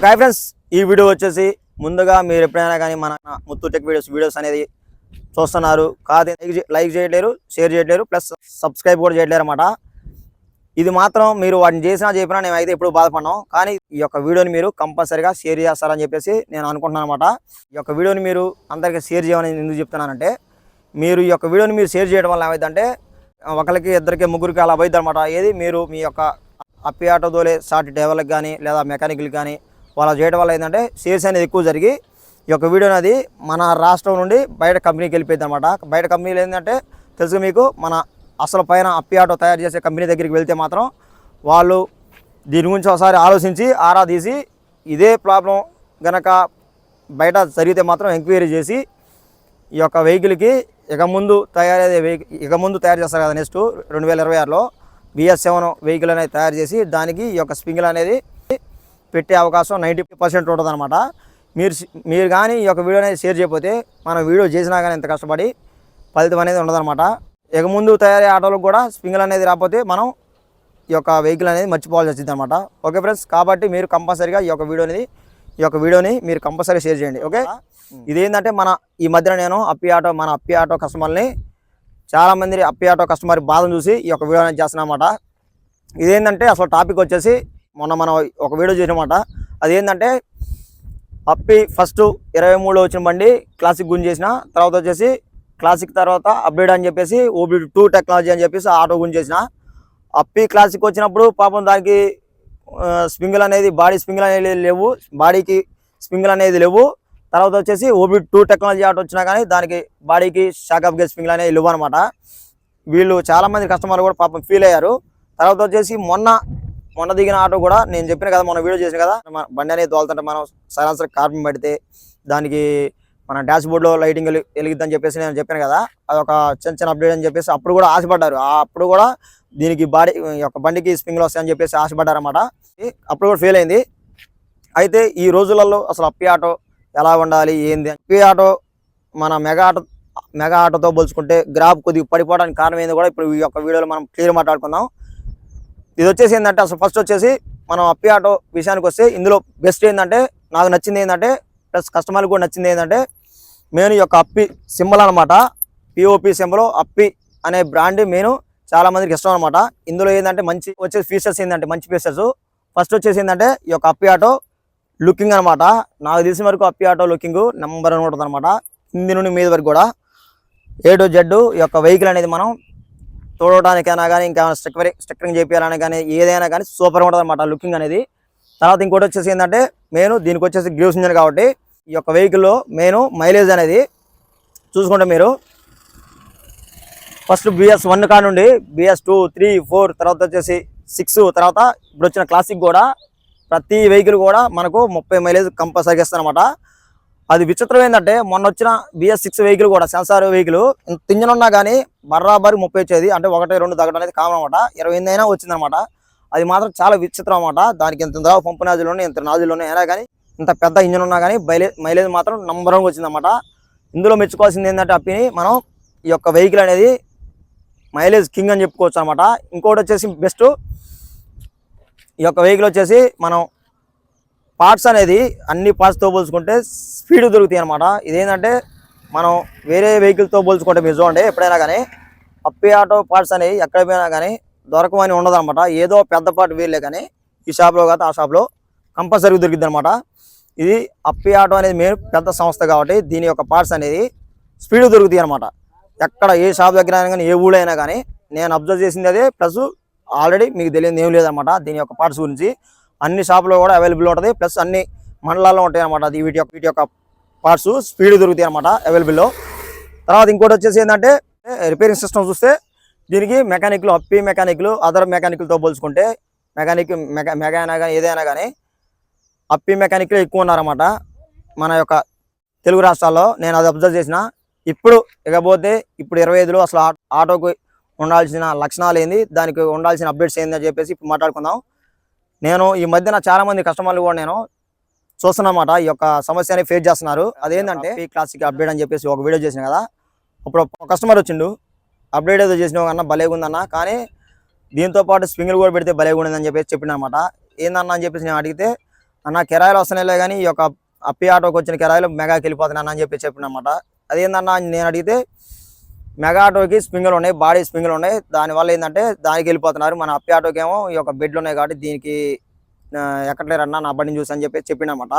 ఒక hi friends ఈ video వచ్చేసి ముందుగా మీరు ఎప్పుడైనా కానీ మన ముత్తు టెక్ వీడియోస్ వీడియోస్ అనేది చూస్తున్నారు కాదు లైక్ లైక్ చేయట్లేరు షేర్ చేయట్లేరు ప్లస్ సబ్స్క్రైబ్ కూడా చేయట్లేరు అనమాట ఇది మాత్రం మీరు వాటిని చేసినా చెప్పినా నేను అయితే ఎప్పుడు బాధపడ్డాం కానీ ఈ యొక్క వీడియోని మీరు కంపల్సరీగా షేర్ చేస్తారని చెప్పేసి నేను అనుకుంటున్నాను అనమాట ఈ యొక్క వీడియోని మీరు అందరికీ షేర్ చేయమని ఎందుకు చెప్తున్నానంటే మీరు ఈ యొక్క వీడియోని మీరు షేర్ చేయడం వల్ల ఏమైందంటే ఒకరికి ఇద్దరికి ముగ్గురికి అలా పోయిద్ది అనమాట ఏది మీరు మీ యొక్క అప్పి ఆటో దోలే సాటి డ్రైవర్లకు కానీ లేదా మెకానిక్లకు కానీ వాళ్ళు చేయడం వల్ల ఏంటంటే షేర్స్ అనేది ఎక్కువ జరిగి ఈ యొక్క వీడియో అనేది మన రాష్ట్రం నుండి బయట కంపెనీకి వెళ్ళిపోయింది అనమాట బయట కంపెనీలు ఏంటంటే తెలుసు మీకు మన అసలు పైన అప్పి ఆటో తయారు చేసే కంపెనీ దగ్గరికి వెళ్తే మాత్రం వాళ్ళు దీని గురించి ఒకసారి ఆలోచించి ఆరా తీసి ఇదే ప్రాబ్లం గనక బయట జరిగితే మాత్రం ఎంక్వైరీ చేసి ఈ యొక్క వెహికల్కి ఇక ముందు తయారయ్యే వెహికల్ ఇక ముందు తయారు చేస్తారు కదా నెక్స్ట్ రెండు వేల ఇరవై ఆరులో. బిఎస్ సెవెన్ వెహికల్ అనేది తయారు చేసి దానికి ఈ యొక్క స్పింగిల్ అనేది పెట్టే అవకాశం నైంటీ పర్సెంట్ ఉంటుంది అనమాట మీరు మీరు కానీ ఈ యొక్క వీడియో అనేది షేర్ చేయకపోతే మనం వీడియో చేసినా కానీ ఎంత కష్టపడి ఫలితం అనేది ఉండదన్నమాట. ఇక ముందు తయారయ్యే ఆటోలకు కూడా స్పింగిల్ అనేది రాకపోతే మనం ఈ యొక్క వెహికల్ అనేది మర్చిపోవాల్సి వచ్చింది అనమాట ఓకే ఫ్రెండ్స్ కాబట్టి మీరు కంపల్సరీగా ఈ యొక్క వీడియో అనేది ఈ యొక్క వీడియోని మీరు కంపల్సరీ షేర్ చేయండి ఓకే? ఇదేంటంటే మన ఈ మధ్యన నేను అప్పి ఆటో మన అప్పి ఆటో కస్టమర్ని చాలా మంది అప్పి ఆటో కస్టమర్ బాధను చూసి ఈ యొక్క వీడియో అనేది చేస్తున్నాను అనమాట ఇదేంటంటే అసలు టాపిక్ వచ్చేసి మొన్న మనం ఒక వీడియో చూసినమాట. అదేంటంటే అప్పి ఫస్ట్ ఇరవై మూడులో వచ్చిన బండి క్లాసిక్ గుంజ చేసిన తర్వాత వచ్చేసి క్లాసిక్ తర్వాత అప్డేట్ అని చెప్పేసి ఓబీ టూ టెక్నాలజీ అని చెప్పేసి ఆటో గుంజ చేసిన అప్పి క్లాసిక్ వచ్చినప్పుడు పాపం దానికి స్ప్రింగిల్ అనేది బాడీ స్ప్రింగిల్ అనేది లేవు. బాడీకి స్ప్రింగిల్ అనేది లేవు. తర్వాత వచ్చేసి ఓబీ టూ టెక్నాలజీ ఆటో వచ్చినా కానీ దానికి బాడీకి షాకప్ గేర్ స్ప్రింగిల్ అనేది లేవు అనమాట వీళ్ళు చాలామంది కస్టమర్లు కూడా పాపం ఫీల్ అయ్యారు. తర్వాత వచ్చేసి మొన్న మొన్న దిగిన ఆటో కూడా నేను చెప్పిన కదా మొన్న వీడియో చేసిన కదా. మన బండి అనేది తోలుతుంటే మనం సరాసరి కార్బన్ పెడితే దానికి మన డాష్ బోర్డ్లో లైటింగ్ వెలిగిద్దని చెప్పేసి నేను చెప్పాను కదా. అదొక చిన్న చిన్న అప్డేట్ అని చెప్పేసి అప్పుడు కూడా ఆశపడ్డారు. ఆ అప్పుడు కూడా దీనికి బాడీ యొక్క బండికి స్ప్రింగ్లు వస్తాయని చెప్పేసి ఆశపడ్డారు అనమాట అప్పుడు కూడా ఫెయిల్ అయింది. అయితే ఈ రోజులలో అసలు అప్పి ఆటో ఎలా ఉండాలి ఏంది? అప్పి ఆటో మన మెగా ఆటో మెగా ఆటోతో పోల్చుకుంటే గ్రాఫ్ కొద్దిగా పడిపోవడానికి కారణం ఏంది కూడా ఇప్పుడు ఈ యొక్క వీడియోలో మనం క్లియర్ మాట్లాడుకుందాం. ఇది వచ్చేసి ఏంటంటే అసలు ఫస్ట్ వచ్చేసి మనం అప్పి ఆటో విషయానికి వస్తే ఇందులో బెస్ట్ ఏంటంటే నాకు నచ్చింది ఏంటంటే ప్లస్ కస్టమర్లకు కూడా నచ్చింది ఏంటంటే మెయిన్ ఈ యొక్క అప్పి సింబల్ అనమాట P O P symbol Appi అనే బ్రాండ్ మెయిన్ చాలా మందికి ఇష్టం అనమాట ఇందులో ఏంటంటే మంచి వచ్చే ఫీచర్స్ ఏంటంటే మంచి ఫీచర్స్ ఫస్ట్ వచ్చేసి ఏంటంటే ఈ యొక్క అప్పి ఆటో లుకింగ్ అనమాట నాకు తెలిసిన వరకు Appi auto looking number one ఉంటుంది అనమాట కింది నుండి మీద వరకు కూడా. ఏ టు జెడ్ ఈ యొక్క వెహికల్ అనేది మనం తోడవడానికైనా కానీ ఇంకా స్టిక్కరింగ్ స్టిక్కరింగ్ చేపించాలని కానీ ఏదైనా కానీ సూపర్ ఉంటుంది అనమాట లుకింగ్ అనేది. తర్వాత ఇంకోటి వచ్చేసి ఏంటంటే నేను దీనికి వచ్చేసి గ్రీవ్స్ ఇంజన్ కాబట్టి ఈ యొక్క వెహికల్లో మెయిన్ మైలేజ్ అనేది చూసుకుంటే మీరు ఫస్ట్ బిఎస్ వన్ కానుండి బిఎస్ టూ త్రీ ఫోర్ తర్వాత వచ్చేసి సిక్స్ తర్వాత ఇప్పుడు వచ్చిన క్లాసిక్ కూడా ప్రతి వెహికల్ కూడా మనకు ముప్పై మైలేజ్ కంపల్సరీగా ఇస్తారనమాట అది విచిత్రం ఏంటంటే మొన్న వచ్చిన బిఎస్ సిక్స్ వెహికల్ కూడా సెన్సార్ వెహికల్ ఇంత ఇంజన్ ఉన్నా కానీ బర్రాబరి ముప్పై వచ్చేది. అంటే ఒకటి రెండు తగ్గడం అనేది కామన్ అనమాట ఇరవై ఎనిమిది అయినా వచ్చిందనమాట అది మాత్రం చాలా విచిత్రం అనమాట దానికి ఇంత ద్రవ పంపు నాజులు ఇంత నాజులు అయినా కానీ ఇంత పెద్ద ఇంజన్ ఉన్నా కానీ మైలేజ్ మైలేజ్ మాత్రం నంబర్ వన్ వచ్చిందనమాట ఇందులో మెచ్చుకోవాల్సింది ఏంటంటే అప్పిని మనం ఈ యొక్క వెహికల్ అనేది మైలేజ్ కింగ్ అని చెప్పుకోవచ్చు అనమాట ఇంకోటి వచ్చేసి బెస్ట్ ఈ యొక్క వెహికల్ వచ్చేసి మనం పార్ట్స్ అనేది అన్ని పార్ట్స్తో పోల్చుకుంటే స్పీడ్ దొరుకుతాయి అనమాట ఇదేంటంటే మనం వేరే వెహికల్తో పోల్చుకుంటే మీరు చూడండి ఎప్పుడైనా కానీ అప్పి ఆటో పార్ట్స్ అనేవి ఎక్కడ పోయినా కానీ దొరకమని ఉండదు అనమాట ఏదో పెద్ద పార్ట్ వీళ్ళే కానీ ఈ షాప్లో కాదు ఆ షాప్లో కంపల్సరీ దొరికింది అనమాట ఇది అప్పి ఆటో అనేది మెయిన్ పెద్ద సంస్థ కాబట్టి దీని యొక్క పార్ట్స్ అనేది స్పీడ్ దొరుకుతాయి అనమాట ఎక్కడ ఏ షాప్ దగ్గర అయినా కానీ ఏ ఊళ్ళో అయినా కానీ నేను అబ్జర్వ్ చేసింది అదే ప్లస్ ఆల్రెడీ మీకు తెలియదు ఏం లేదన్నమాట దీని యొక్క పార్ట్స్ గురించి. అన్ని షాపులో కూడా అవైలబుల్ ఉంటుంది. ప్లస్ అన్ని మండలాల్లో ఉంటాయి అనమాట అది వీటి యొక్క వీటి యొక్క పార్ట్స్ స్పీడ్ దొరుకుతాయి అనమాట అవైలబుల్లో తర్వాత ఇంకోటి వచ్చేసి ఏంటంటే రిపేరింగ్ సిస్టమ్ చూస్తే దీనికి మెకానిక్లు అప్పి మెకానిక్లు అదర్ మెకానిక్లతో పోల్చుకుంటే మెకానిక్ మెకా మెగా అయినా కానీ ఏదైనా కానీ అప్పి మెకానిక్లు ఎక్కువ ఉన్నారన్నమాట. మన యొక్క తెలుగు రాష్ట్రాల్లో నేను అది అబ్జర్వ్ చేసిన. ఇప్పుడు ఇకపోతే ఇప్పుడు ఇరవై ఐదులో అసలు ఆటోకు ఆటోకి ఉండాల్సిన లక్షణాలు ఏంది? దానికి ఉండాల్సిన అప్డేట్స్ ఏంది అని చెప్పేసి ఇప్పుడు మాట్లాడుకుందాం. నేను ఈ మధ్యన చాలా మంది కస్టమర్లు కూడా నేను చూస్తున్నమాట ఈ యొక్క సమస్యని ఫేస్ చేస్తున్నారు. అదేంటంటే ఈ క్లాసిక్ అప్డేట్ అని చెప్పేసి ఒక వీడియో చేసిన కదా. అప్పుడు ఒక కస్టమర్ వచ్చిండు. అప్డేట్ ఏదో చేసినావు కన్నా భలేగా ఉందన్న. కానీ దీంతో పాటు స్ప్రింగులు కూడా పెడితే భలేగా ఉండదని చెప్పేసి చెప్పిన అనమాట ఏందన్నా అని చెప్పేసి నేను అడిగితే అన్న కిరాయిలు వస్తున్నాయిలే కానీ ఈ యొక్క అప్పి ఆటోకి వచ్చిన కిరాయిలు మెగాకి వెళ్ళిపోతున్నాను అని చెప్పి చెప్పినమాట అదేందన్నా అని నేను అడిగితే మెగా ఆటోకి స్ప్రింగులు ఉన్నాయి బాడీ స్ప్రింగులు ఉన్నాయి. దానివల్ల ఏంటంటే దానికి వెళ్ళిపోతున్నారు. మన అప్పి ఆటోకి ఏమో ఈ యొక్క బెడ్లు ఉన్నాయి కాబట్టి దీనికి ఎక్కట్లేరన్నా నా బండిని చూసి అని చెప్పి చెప్పిండనమాట.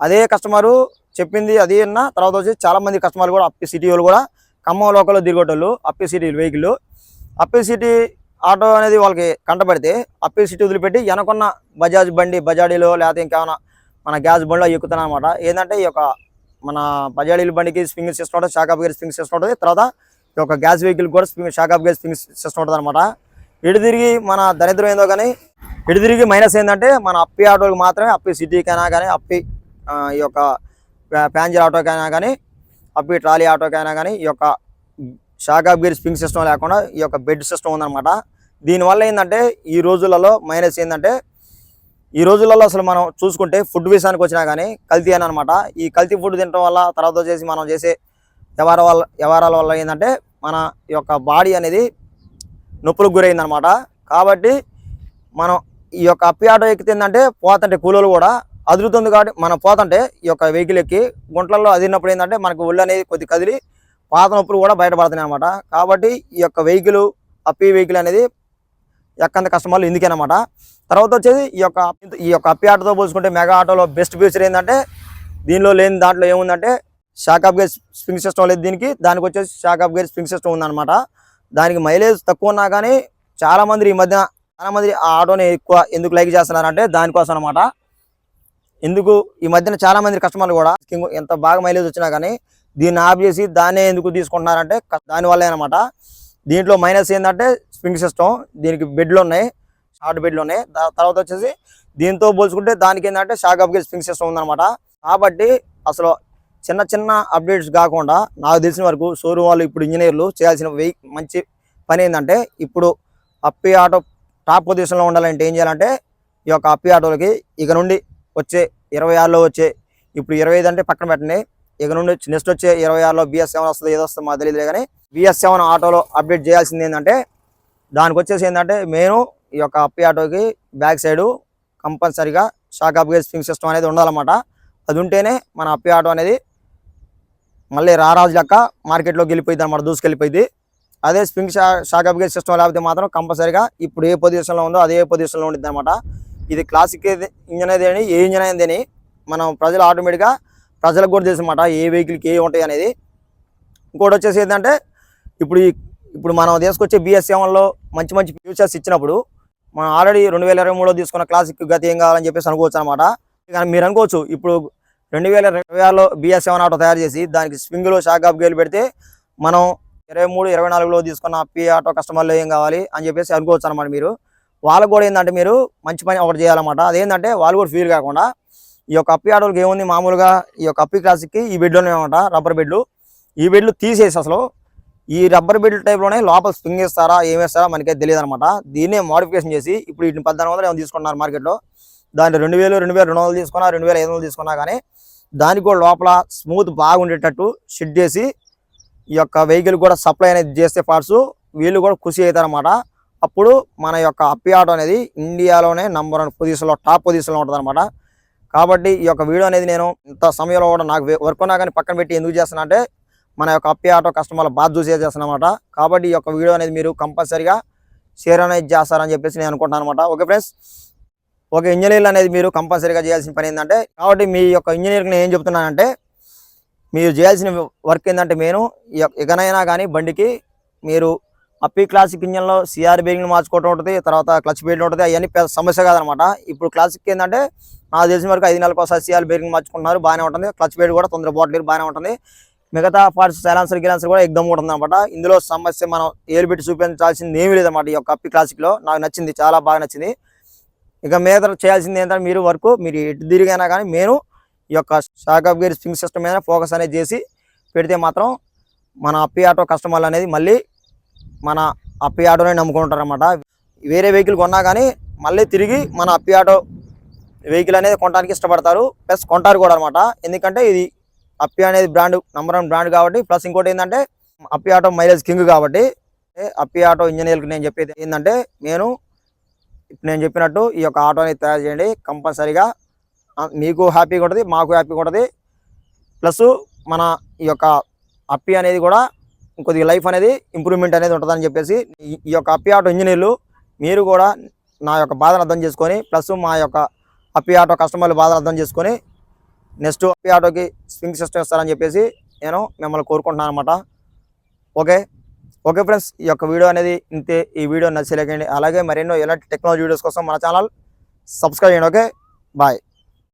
అదే కస్టమరు చెప్పింది అది అన్న తర్వాత వచ్చి చాలా మంది కస్టమర్లు కూడా అప్పి సిటీ వాళ్ళు కూడా ఖమ్మం లోకల్లో దిగొట్టోళ్ళు Ape city vehicle Ape city auto అనేది వాళ్ళకి కంటపడితే అప్పి సిటీ వదిలిపెట్టి వెనకున్న బజాజ్ బండి బజాడీలో లేకపోతే ఇంకేమైనా మన గ్యాస్ బండిలో ఎక్కుతున్నాను అనమాట ఏంటంటే ఈ యొక్క మన బజాడీల బండికి స్ప్రింగ్ సిస్టమ్ ఉంటుంది షాక్ గారి స్ప్రింగ్ సిస్టమ్ ఉంటుంది తర్వాత ఈ యొక్క గ్యాస్ వెహికల్ కూడా spring shock of gas spring system ఉంటుంది అనమాట ఇటు తిరిగి మన దరిద్రం ఏందో కానీ ఇటు తిరిగి మైనస్ ఏంటంటే మన అప్పి ఆటోకి మాత్రమే అప్పి సిటీకైనా కానీ అప్పి ఈ యొక్క ప్యాంజర్ ఆటోకైనా కానీ అప్పి ట్రాలీ ఆటోకైనా కానీ ఈ యొక్క shock of gear spring system లేకుండా ఈ యొక్క బెడ్ సిస్టమ్ ఉందన్నమాట. దీనివల్ల ఏంటంటే ఈ రోజులలో మైనస్ ఏంటంటే ఈ రోజులలో అసలు మనం చూసుకుంటే ఫుడ్ విషయానికి వచ్చినా కానీ కల్తీ అని అనమాట ఈ కల్తీ ఫుడ్ తినడం వల్ల తర్వాత వచ్చేసి మనం చేసే వ్యవహార వల్ల వ్యవహారాల వల్ల ఏంటంటే మన యొక్క బాడీ అనేది నొప్పులకు గురైందనమాట. కాబట్టి మనం ఈ యొక్క అప్పి ఆటో ఎక్కితేందంటే పోతుంటే కూలోలు కూడా అదురుతుంది కాబట్టి మనం పోతుంటే ఈ యొక్క వెహికల్ ఎక్కి గుంట్లలో అదిరినప్పుడు ఏంటంటే మనకు ఒళ్ళు అనేది కొద్ది కదిలి పాత నొప్పులు కూడా బయటపడుతున్నాయి అనమాట కాబట్టి ఈ యొక్క వెహికల్ అప్పి వెహికల్ అనేది ఎక్కంత కస్టమర్లు ఎందుకేనమాట తర్వాత వచ్చేసి ఈ యొక్క ఈ యొక్క అప్పి ఆటోతో పోల్చుకుంటే మెగా ఆటోలో బెస్ట్ ఫీచర్ ఏంటంటే దీనిలో లేని దాంట్లో ఏముందంటే shock of gear spring system లేదు దీనికి దానికి వచ్చేసి shock of gear spring system ఉందన్నమాట. దానికి మైలేజ్ తక్కువ ఉన్నా కానీ చాలా మంది ఈ మధ్య చాలామంది ఆ ఆటోని ఎక్కువ ఎందుకు లైక్ చేస్తున్నారంటే దానికోసం అనమాట ఎందుకు ఈ మధ్యన చాలామంది కస్టమర్లు కూడా కింగ్ ఎంత బాగా మైలేజ్ వచ్చినా కానీ దీన్ని ఆఫ్ చేసి దాన్నే ఎందుకు తీసుకుంటున్నారంటే దానివల్లే అనమాట దీంట్లో మైనస్ ఏంటంటే స్ప్రింగ్ సిస్టమ్ దీనికి బెడ్లు ఉన్నాయి షార్ట్ బెడ్లు ఉన్నాయి. తర్వాత వచ్చేసి దీంతో పోల్చుకుంటే దానికి ఏంటంటే షాక్ అప్ స్ప్రింగ్ సిస్టమ్ ఉందన్నమాట. కాబట్టి అసలు చిన్న చిన్న అప్డేట్స్ కాకుండా నాకు తెలిసిన వరకు షోరూమ్ వాళ్ళు ఇప్పుడు ఇంజనీర్లు చేయాల్సిన వెయి మంచి పని ఏంటంటే ఇప్పుడు అప్పి ఆటో టాప్ పొజిషన్లో ఉండాలంటే ఏం చేయాలంటే ఈ యొక్క అప్పి ఆటోలకి ఇక నుండి వచ్చే ఇరవై ఆరులో వచ్చే ఇప్పుడు ఇరవై ఐదు అంటే పక్కన పెట్టండి. ఇక నుండి నెక్స్ట్ వచ్చే ఇరవై ఆరులో బిఎస్ సెవెన్ వస్తుంది ఏదో వస్తుంది మాకు తెలియదు కానీ బిఎస్ సెవెన్ ఆటోలో అప్డేట్ చేయాల్సింది ఏంటంటే దానికి వచ్చేసి ఏంటంటే మేము ఈ యొక్క అప్పి ఆటోకి బ్యాక్ సైడు కంపల్సరీగా షాక్ అప్ స్ప్రింగ్ సిస్టమ్ అనేది ఉండాలన్నమాట. అది ఉంటేనే మన అప్పి ఆటో అనేది మళ్ళీ రారాజు లెక్క మార్కెట్లోకి వెళ్ళిపోయింది అనమాట దూసుకెళ్ళిపోయింది. అదే స్ప్రింగ్ షా షాక్ అప్ సిస్టమ్ లేకపోతే మాత్రం కంపల్సరీగా ఇప్పుడు ఏ పొజిషన్లో ఉందో అదే పొజిషన్లో ఉంటుంది అనమాట ఇది క్లాసిక్ ఇంజన్ అనేది అని ఏ ఇంజన్ అయిందని అని మనం ప్రజలు ఆటోమేటిక్గా ప్రజలకు కూడా తెలుసు అనమాట ఏ వెహికల్కి ఏ ఉంటాయి అనేది. ఇంకోటి వచ్చేసి ఏంటంటే ఇప్పుడు ఇప్పుడు మనం తీసుకొచ్చే బిఎస్ సెవెన్లో మంచి మంచి ఫ్యూచర్స్ ఇచ్చినప్పుడు మనం ఆల్రెడీ రెండు వేల ఇరవై మూడులో తీసుకున్న క్లాసిక్ గతి ఏం కావాలని చెప్పేసి అనుకోవచ్చు అనమాట కానీ మీరు అనుకోవచ్చు ఇప్పుడు రెండు వేల ఇరవై ఆరులో బిఎస్ సెవెన్ ఆటో తయారు చేసి దానికి స్వింగ్లో షాక్ అప్ గేలు పెడితే మనం ఇరవై మూడు ఇరవై నాలుగులో తీసుకున్న పి ఆటో కస్టమర్లు ఏం కావాలి అని చెప్పేసి అనుకోవచ్చు అనమాట మీరు. వాళ్ళకు కూడా ఏంటంటే మీరు మంచి పని ఒకటి చేయాలన్నమాట. అదేంటంటే వాళ్ళు కూడా ఫీల్ కాకుండా ఈ యొక్క అప్పి ఆటోలకి ఏముంది? మామూలుగా ఈ యొక్క అప్పి క్లాసిక్కి ఈ బెడ్లోనే అనమాట రబ్బర్ బెడ్లు ఈ బెడ్లు తీసేసి అసలు ఈ రబ్బర్ బెడ్ టైప్లోనే లోపల స్ప్రింగ్ ఇస్తారా ఏం వేస్తారా మనకైతే తెలియదు అనమాట దీన్నే మోడిఫికేషన్ చేసి ఇప్పుడు వీటిని పద్నాలుగు వందలు ఏమైనా తీసుకున్నారు మార్కెట్లో దాన్ని రెండు వేలు రెండు వేల రెండు వందలు తీసుకున్నా రెండు వేల ఐదు వందలు తీసుకున్నా కానీ దానికి కూడా లోపల స్మూత్ బాగుండేటట్టు షెడ్ చేసి ఈ యొక్క వెహికల్ కూడా సప్లై అనేది చేస్తే పార్ట్స్ వీళ్ళు కూడా ఖుషి అవుతారనమాట అప్పుడు మన యొక్క అప్పి ఆటో అనేది ఇండియాలోనే నంబర్ వన్ పొజిషన్లో టాప్ పొజిషన్లో ఉంటుంది అనమాట కాబట్టి ఈ యొక్క వీడియో అనేది నేను ఇంత సమయంలో కూడా నాకు వర్క్ ఉన్నా కానీ పక్కన పెట్టి ఎందుకు చేస్తున్నా అంటే మన యొక్క అప్పి ఆటో కస్టమర్ల బాధ చూసే చేస్తున్నమాట కాబట్టి ఈ యొక్క వీడియో అనేది మీరు కంపల్సరీగా షేర్ అనేది చేస్తారని చెప్పేసి నేను అనుకుంటాను అనమాట ఓకే ఫ్రెండ్స్ ఒక ఇంజనీర్లు అనేది మీరు కంపల్సరీగా చేయాల్సిన పని ఏంటంటే కాబట్టి మీ యొక్క ఇంజనీర్కి నేను ఏం చెప్తున్నానంటే మీరు చేయాల్సిన వర్క్ ఏంటంటే నేను ఎగనైనా కానీ బండికి మీరు అప్పి క్లాసిక్ ఇంజన్లో సిఆర్ బేరింగ్ మార్చుకోవడం ఉంటుంది తర్వాత క్లచ్ బేరింగ్ ఉంటుంది అవన్నీ పెద్ద సమస్య కాదనమాట. ఇప్పుడు క్లాసిక్ ఏంటంటే నాకు తెలిసిన వరకు ఐదు నెలలకు ఒకసారి సిఆర్ బేరింగ్ మార్చుకుంటున్నారు బాగానే ఉంటుంది. క్లచ్ బేడ్ కూడా తొందర బాటిల్ బాగానే ఉంటుంది. మిగతా పార్ట్స్ సైలాన్సర్ గిలాన్సర్ కూడా ఎగ్దమ్ ఉంటుంది అనమాట ఇందులో సమస్య మనం ఏలు పెట్టి చూపించాల్సింది ఏమీ లేదన్నమాట ఈ యొక్క అప్పి క్లాసిక్లో నాకు నచ్చింది చాలా బాగా నచ్చింది. ఇక మీద చేయాల్సింది ఏంటంటే మీరు వర్క్ మీరు ఎటు తిరిగైనా కానీ నేను ఈ యొక్క షాక్ గేర్ స్ప్రింగ్ సిస్టమ్ మీద ఫోకస్ అనేది చేసి పెడితే మాత్రం మన అప్పి ఆటో కస్టమర్లు అనేది మళ్ళీ మన అప్పి ఆటోనే నమ్ముకుంటారు అనమాట వేరే వెహికల్ కొన్నా కానీ మళ్ళీ తిరిగి మన అప్పి ఆటో వెహికల్ అనేది కొనడానికి ఇష్టపడతారు. ప్లస్ కొంటారు కూడా అనమాట ఎందుకంటే ఇది అప్పి అనేది బ్రాండ్ నంబర్ వన్ బ్రాండ్ కాబట్టి ప్లస్ ఇంకోటి ఏంటంటే అప్పి ఆటో మైలేజ్ కింగ్ కాబట్టి అప్పి ఆటో ఇంజనీర్కి నేను చెప్పేది ఏంటంటే నేను ఇప్పుడు నేను చెప్పినట్టు ఈ యొక్క ఆటోని తయారు చేయండి కంపల్సరీగా. మీకు హ్యాపీగా ఉంటుంది మాకు హ్యాపీగా ఉంటుంది. ప్లస్ మన ఈ యొక్క అప్పి అనేది కూడా కొద్దిగా లైఫ్ అనేది ఇంప్రూవ్మెంట్ అనేది ఉంటుందని చెప్పేసి ఈ- యొక్క అప్పి ఆటో ఇంజనీర్లు మీరు కూడా నా యొక్క బాధను అర్థం చేసుకొని ప్లస్ మా యొక్క అప్పి ఆటో కస్టమర్లు బాధను అర్థం చేసుకొని నెక్స్ట్ అప్పి ఆటోకి స్వింగ్ సిస్టమ్ ఇస్తారని చెప్పేసి నేను మిమ్మల్ని కోరుకుంటున్నాను అనమాట ఓకే? ఓకే ఫ్రెండ్స్ ఈ యొక్క వీడియో అనేది ఇంతే. ఈ వీడియో నచ్చలేకండి అలాగే మరెన్నో ఎలాంటి టెక్నాలజీ వీడియోస్ కోసం మన ఛానల్ సబ్స్క్రైబ్ చేయండి ఓకే? బాయ్.